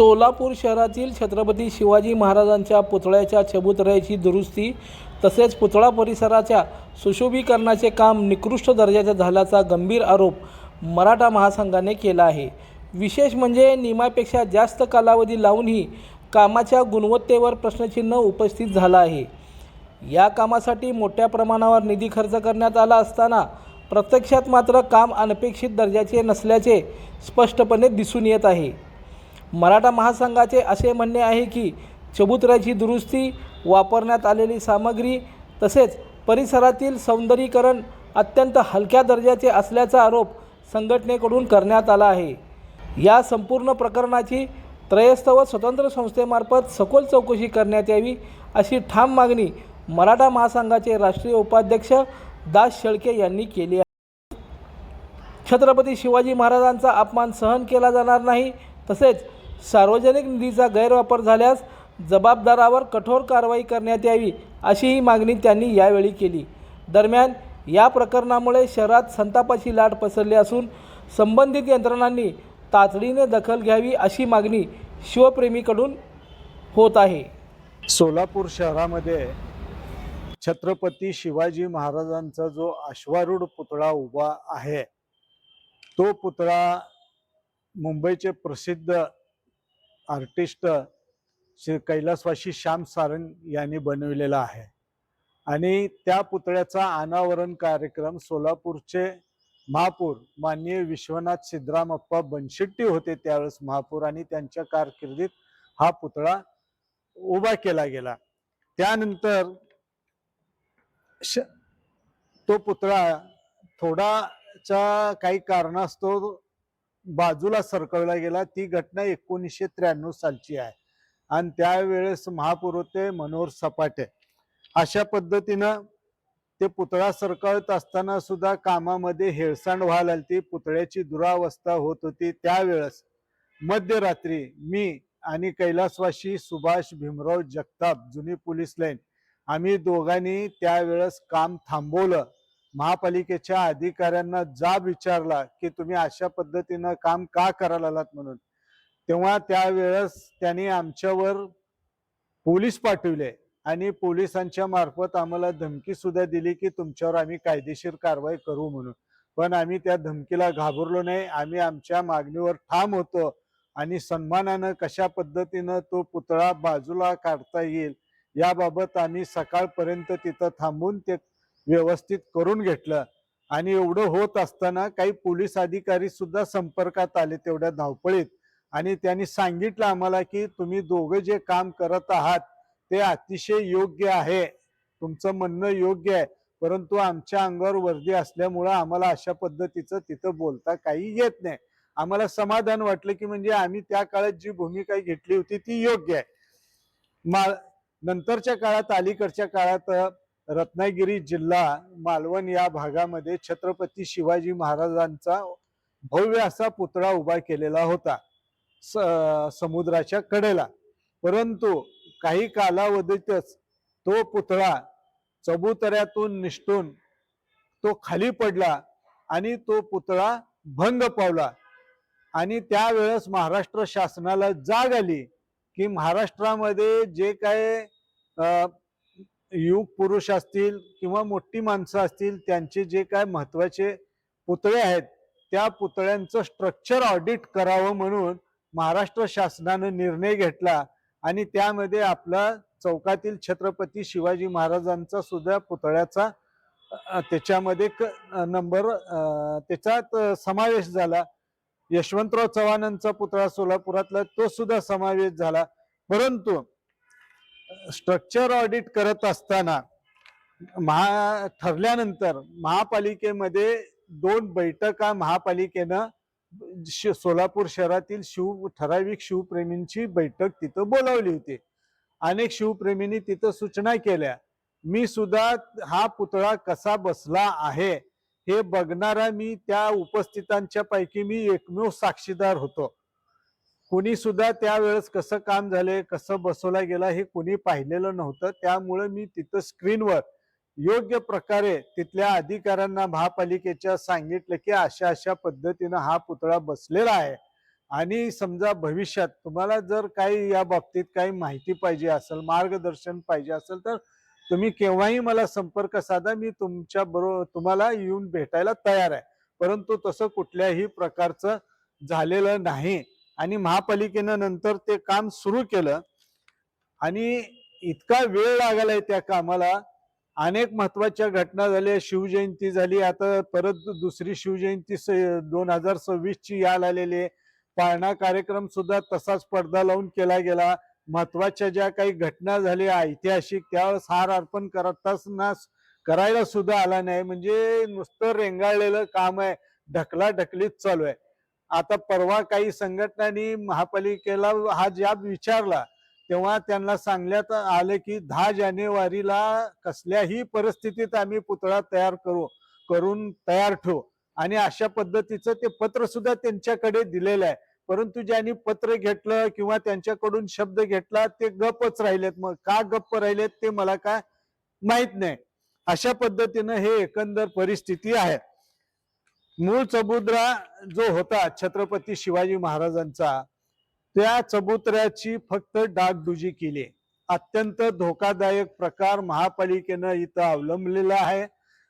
सोलापूर शहरातील छत्रपती शिवाजी महाराजांच्या पुतळ्याच्या चबुतऱ्याची दुरुस्ती तसेच पुतळा परिसराच्या सुशोभीकरणाचे काम निकृष्ट दर्जाचे झाल्याचा गंभीर आरोप मराठा महासंघाने केला आहे. विशेष म्हणजे नियमापेक्षा जास्त कालावधी लावूनही कामाच्या गुणवत्तेवर प्रश्नचिन्ह उपस्थित झालं आहे. या कामासाठी मोठ्या प्रमाणावर निधी खर्च करण्यात आला असताना प्रत्यक्षात मात्र काम अनपेक्षित दर्जाचे नसल्याचे स्पष्टपणे दिसून येत आहे. मराठा महासंघाचे असे म्हणणे आहे की चबुतऱ्याची दुरुस्ती वापरण्यात आलेली सामग्री तसेच परिसरातील सौंदर्यीकरण अत्यंत हलक्या दर्जाचे असल्याचा आरोप संघटनेकडून करण्यात आला आहे. या संपूर्ण प्रकरणाची त्रयस्थ व स्वतंत्र संस्थेमार्फत सखोल चौकशी करण्यात यावी अशी ठाम मागणी मराठा महासंघाचे राष्ट्रीय उपाध्यक्ष दास शेळके यांनी केली आहे. छत्रपती शिवाजी महाराजांचा अपमान सहन केला जाणार नाही तसेच सार्वजनिक निधीचा गैरवापर झाल्यास जबाबदारावर कठोर कारवाई करण्यात यावी अशीही मागणी त्यांनी यावेळी केली. दरम्यान या प्रकरणामुळे शहरात संतापाची लाट पसरली असून संबंधित यंत्रणांनी तातडीने दखल घ्यावी अशी मागणी शिवप्रेमीकडून होत आहे. सोलापूर शहरामध्ये छत्रपती शिवाजी महाराजांचा जो अश्वारूढ पुतळा उभा आहे तो पुतळा मुंबईचे प्रसिद्ध आर्टिस्ट श्री कैलासवासी श्याम सारंग यांनी बनविलेला आहे. आणि त्या पुतळ्याचा अनावरण कार्यक्रम सोलापूरचे महापूर माननीय विश्वनाथ सिद्धरामप्पा बनशेट्टी होते त्यावेळेस महापूर आणि त्यांच्या कारकिर्दीत हा पुतळा उभा केला गेला. त्यानंतर श- तो पुतळा थोडाच्या काही कारणास्तव बाजूला सरकवला गेला. ती घटना एकोणीसशे त्र्याण्णव सालची आहे. आणि त्यावेळेस महापौर होते मनोहर सपाटे. अशा पद्धतीनं ते पुतळा सरकवत असताना सुद्धा कामामध्ये हेळसांड व्हायला ती पुतळ्याची दुरावस्था होत होती. त्यावेळेस मध्यरात्री मी आणि कैलासवासी सुभाष भीमराव जगताप जुनी पोलीस लाईन आम्ही दोघांनी त्यावेळेस काम थांबवलं. महापालिकेच्या अधिकाऱ्यांना जाब विचारला की तुम्ही अशा पद्धतीनं काम का करायला आलात म्हणून. तेव्हा त्यावेळेस त्यांनी आमच्यावर पोलीस पाठवले आणि पोलिसांच्या मार्फत आम्हाला धमकी सुद्धा दिली की तुमच्यावर आम्ही कायदेशीर कारवाई करू म्हणून. पण आम्ही त्या धमकीला घाबरलो नाही. आम्ही आमच्या मागणीवर ठाम होतो आणि सन्मानानं कशा पद्धतीनं तो पुतळा बाजूला काढता येईल याबाबत आम्ही सकाळपर्यंत तिथं थांबून ते व्यवस्थित करून घेतलं. आणि एवढं होत असताना काही पोलीस अधिकारी सुद्धा संपर्कात आले तेवढ्या धावपळीत. आणि त्यांनी सांगितलं आम्हाला की तुम्ही दोघं जे काम करत आहात ते अतिशय योग्य आहे. तुमचं म्हणणं योग्य आहे. परंतु आमच्या अंगावर वर्दी असल्यामुळं आम्हाला अशा पद्धतीचं तिथं बोलता काही येत नाही. आम्हाला समाधान वाटलं की म्हणजे आम्ही त्या काळात जी भूमिका घेतली होती ती योग्य आहे. मा नंतरच्या काळात अलीकडच्या काळात रत्नागिरी जिल्हा मालवण या भागामध्ये छत्रपती शिवाजी महाराजांचा भव्य असा पुतळा उभा केलेला होता स- समुद्राच्या कडेला. परंतु काही कालावधीतच तो पुतळा चबुतऱ्यातून निष्ठून तो खाली पडला आणि तो पुतळा भंग पावला आणि त्यावेळेस महाराष्ट्र शासनाला जाग आली की महाराष्ट्रामध्ये जे काय युग पुरुष असतील किंवा मोठी माणसं असतील त्यांचे जे काय महत्त्वाचे पुतळे आहेत त्या पुतळ्यांचं स्ट्रक्चर ऑडिट करावं म्हणून महाराष्ट्र शासनानं निर्णय घेतला आणि त्यामध्ये आपला चौकातील छत्रपती शिवाजी महाराजांचा सुद्धा पुतळ्याचा त्याच्यामध्ये क- नंबर त्याच्यात समावेश झाला. यशवंतराव चव्हाणांचा पुतळा सोलापुरातला तो सुद्धा समावेश झाला. परंतु स्ट्रक्चर ऑडिट करत असताना महा ठरल्यानंतर महापालिकेमध्ये दोन बैठका महापालिकेनं श- सोलापूर शहरातील शिव ठराविक शिवप्रेमींची बैठक तिथं बोलावली होती. अनेक शिवप्रेमींनी तिथं सूचना केल्या मी सुद्धा हा पुतळा कसा बसला आहे हे बघणारा मी त्या उपस्थितांच्या पैकी मी एकमेव साक्षीदार होतो. कुणी सुद्धा त्यावेळेस कसं काम झाले कसं बसवला गेला हे कुणी पाहिलेलं नव्हतं. त्यामुळे मी तिथं स्क्रीनवर योग्य प्रकारे तिथल्या अधिकाऱ्यांना महापालिकेच्या सांगितलं की अशा अशा पद्धतीनं हा पुतळा बसलेला आहे. आणि समजा भविष्यात तुम्हाला जर काही या बाबतीत काही माहिती पाहिजे असेल मार्गदर्शन पाहिजे असेल तर तुम्ही केव्हाही मला संपर्क साधा. मी तुमच्या बरोबर तुम्हाला येऊन भेटायला तयार आहे. परंतु तसं कुठल्याही प्रकारचं झालेलं नाही. आणि महापालिकेनं नंतर ते काम सुरू केलं. आणि इतका वेळ लागलाय त्या कामाला. अनेक महत्त्वाच्या घटना झाल्या. शिवजयंती झाली. आता परत दुसरी शिवजयंती दोन हजार सव्वीस ची याल आलेली आहे. पाळणा कार्यक्रम सुद्धा तसाच पडदा लावून केला गेला. महत्त्वाच्या ज्या काही घटना झाल्या ऐतिहासिक त्यावेळेस हार अर्पण करताना करायला सुद्धा आला नाही. म्हणजे नुसतं रेंगाळलेलं काम आहे. ढकलाढकलीत चालू आहे. आता परवा काही संघटनांनी महापालिकेला हा जाब विचारला तेव्हा त्यांना सांगण्यात आलं की दहा जानेवारीला कसल्याही परिस्थितीत आम्ही पुतळा तयार करू करून तयार ठेवू. आणि अशा पद्धतीचं ते पत्र सुद्धा त्यांच्याकडे दिलेलं आहे. परंतु ज्यांनी पत्र घेतलं किंवा त्यांच्याकडून शब्द घेतला ते गपच राहिलेत. मग का गप्प राहिलेत ते मला काय माहीत नाही. अशा पद्धतीनं हे एकंदर परिस्थिती आहे. मूळ चबुद्रा जो होता छत्रपती शिवाजी महाराजांचा त्या चबुतऱ्याची फक्त डागडुजी केली. अत्यंत धोकादायक प्रकार महापालिकेनं इथं अवलंबलेला आहे.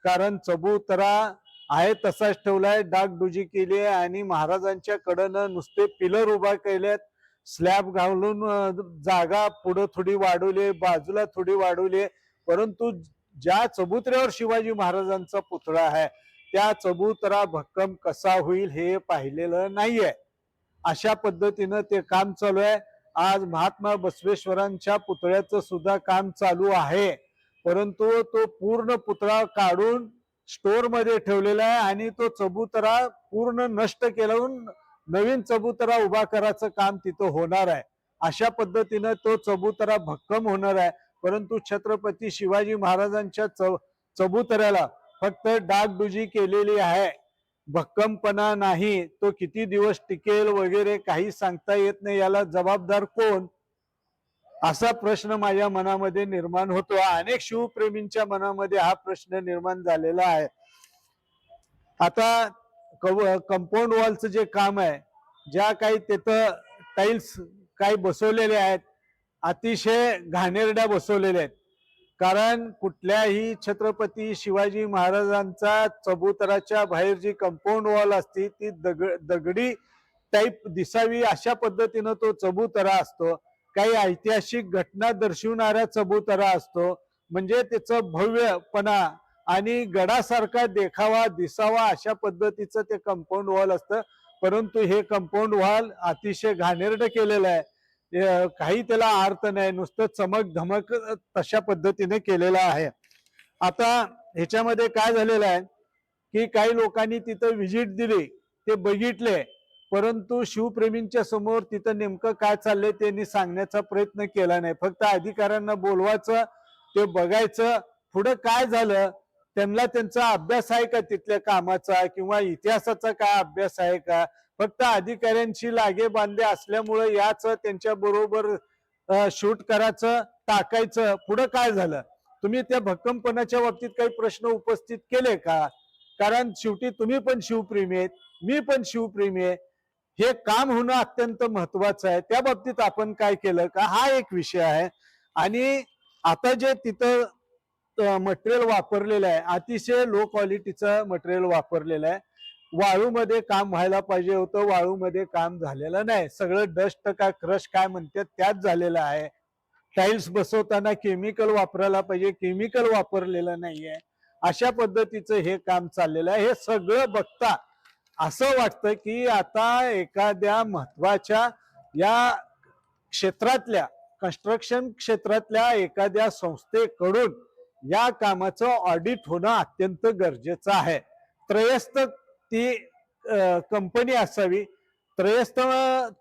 कारण चबुतरा आहे तसाच ठेवलाय डागडुजी केली आहे आणि महाराजांच्या कडनं नुसते पिलर उभा केलेत. स्लॅब घालून जागा पुढं थोडी वाढवली बाजूला थोडी वाढवली. परंतु ज्या चबुतऱ्यावर शिवाजी महाराजांचा पुतळा आहे त्या चबुतरा भक्कम कसा होईल हे पाहिलेलं नाहीये. अशा पद्धतीनं ते काम चालू आहे. आज महात्मा बसवेश्वरांच्या पुतळ्याचं सुद्धा काम चालू आहे. परंतु तो पूर्ण पुतळा काढून स्टोरमध्ये ठेवलेला आहे आणि तो चबुतरा पूर्ण नष्ट केलावून नवीन चबुतरा उभा करायचं काम तिथं होणार आहे. अशा पद्धतीनं तो चबुतरा भक्कम होणार आहे. परंतु छत्रपती शिवाजी महाराजांच्या च चबुतऱ्याला फक्त डागडुजी केलेली आहे. भक्कमपणा नाही. तो किती दिवस टिकेल वगैरे काही सांगता येत नाही. याला जबाबदार कोण? असा प्रश्न माझ्या मनामध्ये निर्माण होतो. अनेक शिवप्रेमींच्या मनामध्ये हा प्रश्न निर्माण झालेला आहे. आता कंपाऊंड वॉलचं जे काम आहे ज्या काही तिथं टाईल्स काही बसवलेले आहेत अतिशय घाणेरड्या बसवलेल्या आहेत. कारण कुठल्याही छत्रपती शिवाजी महाराजांचा चबुतराच्या बाहेर जी कंपाऊंड वॉल असते ती दग दगडी टाईप दिसावी अशा पद्धतीनं तो चबुतरा असतो. काही ऐतिहासिक घटना दर्शवणारा चबुतरा असतो. म्हणजे त्याचं भव्यपणा आणि गडासारखा देखावा दिसावा अशा पद्धतीचं ते कंपाऊंड वॉल असतं. परंतु हे कंपाऊंड वॉल अतिशय घाणेरडं केलेलं आहे. काही त्याला अर्थ नाही. नुसतं चमक धमक तशा पद्धतीने केलेलं आहे. आता ह्याच्यामध्ये काय झालेलं आहे की काही लोकांनी तिथं व्हिजिट दिली ते बघितले परंतु शिवप्रेमींच्या समोर तिथं नेमकं काय चाललंय त्यांनी सांगण्याचा प्रयत्न केला नाही. फक्त अधिकाऱ्यांना बोलवायचं ते बघायचं पुढं काय झालं त्यांना त्यांचा अभ्यास आहे का तिथल्या कामाचा किंवा इतिहासाचा काय अभ्यास आहे का? फक्त अधिकाऱ्यांची लागे बांधले असल्यामुळे याच त्यांच्या बरोबर शूट करायचं टाकायचं. पुढं काय झालं? तुम्ही त्या भक्कमपणाच्या बाबतीत काही प्रश्न उपस्थित केले का? कारण शेवटी तुम्ही पण शिवप्रेमी आहेत मी पण शिवप्रेमी आहे. हे काम होणं अत्यंत महत्वाचं आहे. त्या बाबतीत आपण काय केलं का? हा एक विषय आहे. आणि आता जे तिथं मटेरियल वापरलेलं आहे अतिशय लो क्वालिटीचं मटेरियल वापरलेलं आहे. वाळूमध्ये काम व्हायला पाहिजे होतं वाळूमध्ये काम झालेलं नाही. सगळं डस्ट का क्रश काय म्हणतात त्यात झालेलं आहे. टाईल्स बसवताना केमिकल वापरायला पाहिजे केमिकल वापरलेलं नाहीये. अशा पद्धतीचं हे काम चाललेलं आहे. हे सगळं बघता असं वाटतं की आता एखाद्या महत्त्वाच्या या क्षेत्रातल्या कन्स्ट्रक्शन क्षेत्रातल्या एखाद्या संस्थेकडून या कामाचं ऑडिट होणं अत्यंत गरजेचं आहे. त्रयस्थ ती कंपनी असावी त्रयस्थ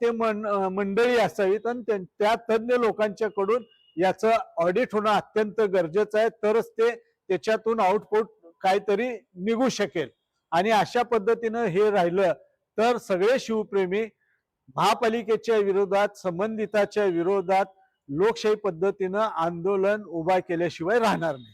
ते मंडळी असावीत आणि त्या तज्ज्ञ लोकांच्याकडून याचं ऑडिट होणं अत्यंत गरजेचं आहे. तरच ते त्याच्यातून आउटपुट काहीतरी निघू शकेल. आणि अशा पद्धतीनं हे राहिलं तर सगळे शिवप्रेमी महापालिकेच्या विरोधात संबंधिताच्या विरोधात लोकशाही पद्धतीनं आंदोलन उभा केल्याशिवाय राहणार नाही.